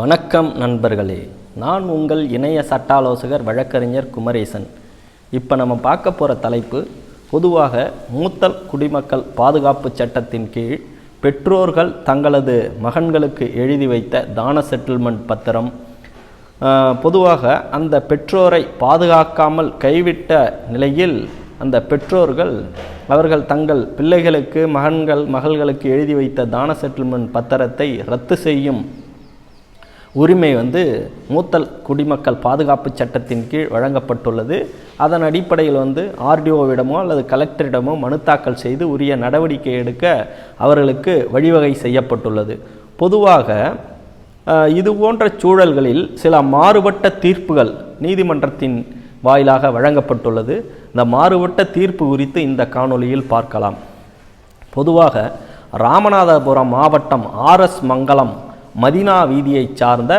வணக்கம் நண்பர்களே. நான் உங்கள் இணைய சட்ட ஆலோசகர் வழக்கறிஞர் குமரேசன். இப்போ நம்ம பார்க்க போகிற தலைப்பு பொதுவாக மூத்த குடிமக்கள் பாதுகாப்பு சட்டத்தின் கீழ் பெற்றோர்கள் தங்களது மகன்களுக்கு எழுதி வைத்த தான செட்டில்மெண்ட் பத்திரம். பொதுவாக அந்த பெற்றோரை பாதுகாக்காமல் கைவிட்ட நிலையில் அந்த பெற்றோர்கள் அவர்கள் தங்கள் பிள்ளைகளுக்கு மகன்கள் மகள்களுக்கு எழுதி வைத்த தான செட்டில்மெண்ட் பத்திரத்தை ரத்து செய்யும் உரிமை வந்து மூத்தல் குடிமக்கள் பாதுகாப்பு சட்டத்தின் கீழ் வழங்கப்பட்டுள்ளது. அதன் அடிப்படையில் வந்து ஆர்டிஓவிடமோ அல்லது கலெக்டரிடமோ மனு தாக்கல் செய்து உரிய நடவடிக்கை எடுக்க அவர்களுக்கு வழிவகை செய்யப்பட்டுள்ளது. பொதுவாக இது போன்ற சூழல்களில் சில மாறுபட்ட தீர்ப்புகள் நீதிமன்றத்தின் வாயிலாக வழங்கப்பட்டுள்ளது. இந்த மாறுபட்ட தீர்ப்பு குறித்து இந்த காணொளியில் பார்க்கலாம். பொதுவாக ராமநாதபுரம் மாவட்டம் ஆர்எஸ் மங்கலம் மதினா வீதியைச் சார்ந்த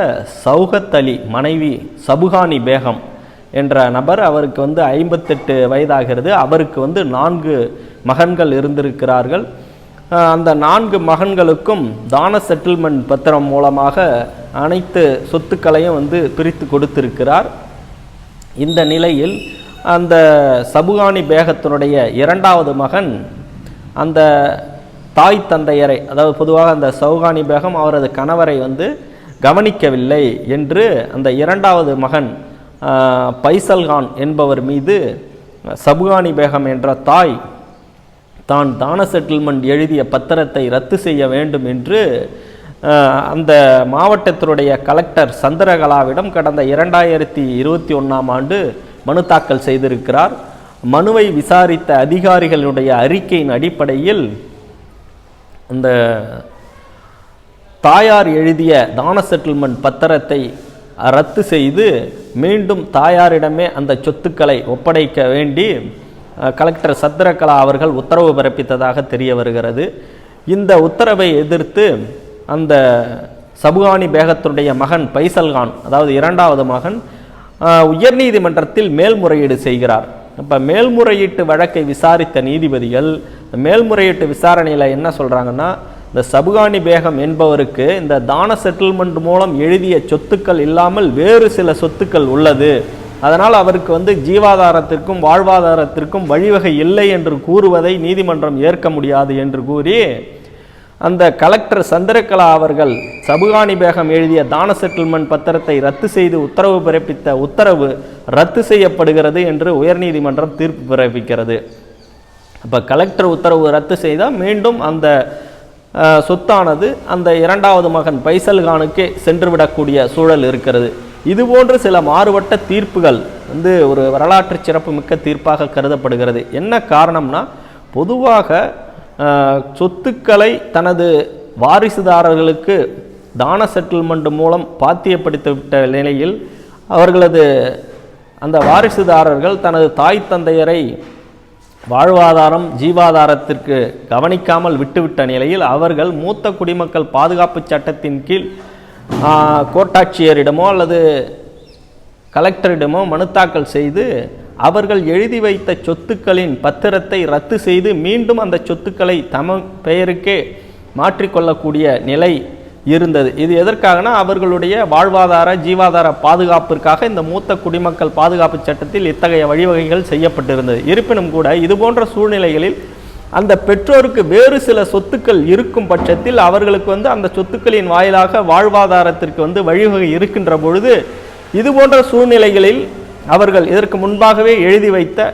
சௌகத் அலி மனைவி சபுகானி பேகம் என்ற நபர் அவருக்கு வந்து ஐம்பத்தெட்டு வயதாகிறது. அவருக்கு வந்து நான்கு மகன்கள் இருந்திருக்கிறார்கள். அந்த நான்கு மகன்களுக்கும் தான செட்டில்மெண்ட் பத்திரம் மூலமாக அனைத்து சொத்துக்களையும் வந்து பிரித்து கொடுத்திருக்கிறார். இந்த நிலையில் அந்த சபுகானி பேகத்தினுடைய இரண்டாவது மகன் அந்த தாய் தந்தையரை அதாவது பொதுவாக அந்த சௌகானி பேகம் அவரது கணவரை வந்து கவனிக்கவில்லை என்று அந்த இரண்டாவது மகன் பைசல்கான் என்பவர் மீது சபுகானி பேகம் என்ற தாய் தான் தான செட்டில்மெண்ட் எழுதிய பத்திரத்தை ரத்து செய்ய வேண்டும் என்று அந்த மாவட்டத்தினுடைய கலெக்டர் சந்திரகலாவிடம் கடந்த இரண்டாயிரத்தி இருபத்தி ஒன்றாம் ஆண்டு மனு தாக்கல் செய்திருக்கிறார். மனுவை விசாரித்த அதிகாரிகளுடைய அறிக்கையின் அடிப்படையில் அந்த தாயார் எழுதிய தான செட்டில்மெண்ட் பத்திரத்தை ரத்து செய்து மீண்டும் தாயாரிடமே அந்த சொத்துக்களை ஒப்படைக்க வேண்டி கலெக்டர் சத்ரகலா அவர்கள் உத்தரவு பிறப்பித்ததாக தெரிய வருகிறது. இந்த உத்தரவை எதிர்த்து அந்த சபுகானி பேகத்துடைய மகன் பைசல்கான் அதாவது இரண்டாவது மகன் உயர்நீதிமன்றத்தில் மேல்முறையீடு செய்கிறார். இப்போ மேல்முறையீட்டு வழக்கை விசாரித்த நீதிபதிகள் மேல்முறையீட்டு விசாரணையில் என்ன சொல்கிறாங்கன்னா இந்த சபுகானி பேகம் என்பவருக்கு இந்த தான செட்டில்மெண்ட் மூலம் எழுதிய சொத்துக்கள் இல்லாமல் வேறு சில சொத்துக்கள் உள்ளது. அதனால் அவருக்கு வந்து ஜீவாதாரத்திற்கும் வாழ்வாதாரத்திற்கும் வழிவகை இல்லை என்று கூறுவதை நீதிமன்றம் ஏற்க முடியாது என்று கூறி அந்த கலெக்டர் சந்திரகலா அவர்கள் சபுகானி பேகம் எழுதிய தான செட்டில்மெண்ட் பத்திரத்தை ரத்து செய்து உத்தரவு பிறப்பித்த உத்தரவு ரத்து செய்யப்படுகிறது என்று உயர்நீதிமன்றம் தீர்ப்பு பிறப்பிக்கிறது. அப்போ கலெக்டர் உத்தரவு ரத்து செய்தால் மீண்டும் அந்த சொத்தானது அந்த இரண்டாவது மகன் பைசல்கானுக்கே சென்றுவிடக்கூடிய சூழல் இருக்கிறது. இதுபோன்று சில மாறுபட்ட தீர்ப்புகள் வந்து ஒரு வரலாற்று சிறப்புமிக்க தீர்ப்பாக கருதப்படுகிறது. என்ன காரணம்னா பொதுவாக சொத்துக்களை தனது வாரிசுதாரர்களுக்கு தான செட்டில்மெண்ட் மூலம் பாத்தியப்படுத்திவிட்ட நிலையில் அவர்களது அந்த வாரிசுதாரர்கள் தனது தாய் தந்தையரை வாழ்வாதாரம் ஜீவாதாரத்திற்கு கவனிக்காமல் விட்டுவிட்ட நிலையில் அவர்கள் மூத்த குடிமக்கள் பாதுகாப்பு சட்டத்தின் கீழ் கோட்டாட்சியரிடமோ அல்லது கலெக்டரிடமோ மனு தாக்கல் செய்து அவர்கள் எழுதி வைத்த சொத்துக்களின் பத்திரத்தை ரத்து செய்து மீண்டும் அந்த சொத்துக்களை தம பெயருக்கே மாற்றிக்கொள்ளக்கூடிய நிலை இருந்தது. இது எதற்காகனா அவர்களுடைய வாழ்வாதார ஜீவாதார பாதுகாப்பிற்காக இந்த மூத்த குடிமக்கள் பாதுகாப்பு சட்டத்தில் இத்தகைய வழிவகைகள் செய்யப்பட்டிருந்தது. இருப்பினும் கூட இது போன்ற சூழ்நிலைகளில் அந்த பெற்றோருக்கு வேறு சில சொத்துக்கள் இருக்கும் பட்சத்தில் அவர்களுக்கு வந்து அந்த சொத்துக்களின் வாயிலாக வாழ்வாதாரத்திற்கு வந்து வழிவகை இருக்கின்ற பொழுது இது போன்ற சூழ்நிலைகளில் அவர்கள் இதற்கு முன்பாகவே எழுதி வைத்த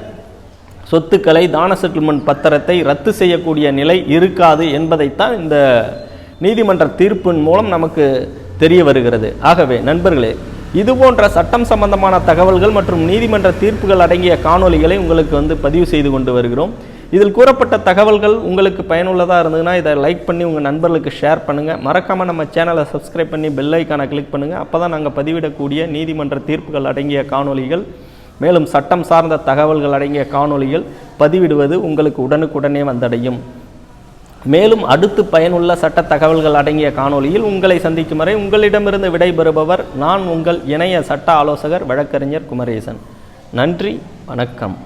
சொத்துக்களை தான செட்டில்மெண்ட் பத்திரத்தை ரத்து செய்யக்கூடிய நிலை இருக்காது என்பதைத்தான் இந்த நீதிமன்ற தீர்ப்பின் மூலம் நமக்கு தெரிய வருகிறது. ஆகவே நண்பர்களே இதுபோன்ற சட்டம் சம்பந்தமான தகவல்கள் மற்றும் நீதிமன்ற தீர்ப்புகள் அடங்கிய காணொளிகளை உங்களுக்கு வந்து பதிவு செய்து கொண்டு வருகிறோம். இதில் கூறப்பட்ட தகவல்கள் உங்களுக்கு பயனுள்ளதாக இருந்ததுன்னா இதை லைக் பண்ணி உங்கள் நண்பர்களுக்கு ஷேர் பண்ணுங்கள் மறக்காமல் நம்ம சேனலை சப்ஸ்கிரைப் பண்ணி பெல் ஐக்கானை கிளிக் பண்ணுங்கள் அப்போ தான் நாங்கள் பதிவிடக்கூடிய நீதிமன்ற தீர்ப்புகள் அடங்கிய காணொளிகள் மேலும் சட்டம் சார்ந்த தகவல்கள் அடங்கிய காணொளிகள் பதிவிடுவது உங்களுக்கு உடனுக்குடனே வந்தடையும். மேலும் அடுத்து பயனுள்ள சட்ட தகவல்கள் அடங்கிய காணொளியில் உங்களை சந்திக்கும் வரை உங்களிடமிருந்து விடைபெறுபவர் நான் உங்கள் இணைய சட்ட ஆலோசகர் வழக்கறிஞர் குமரேசன். நன்றி வணக்கம்.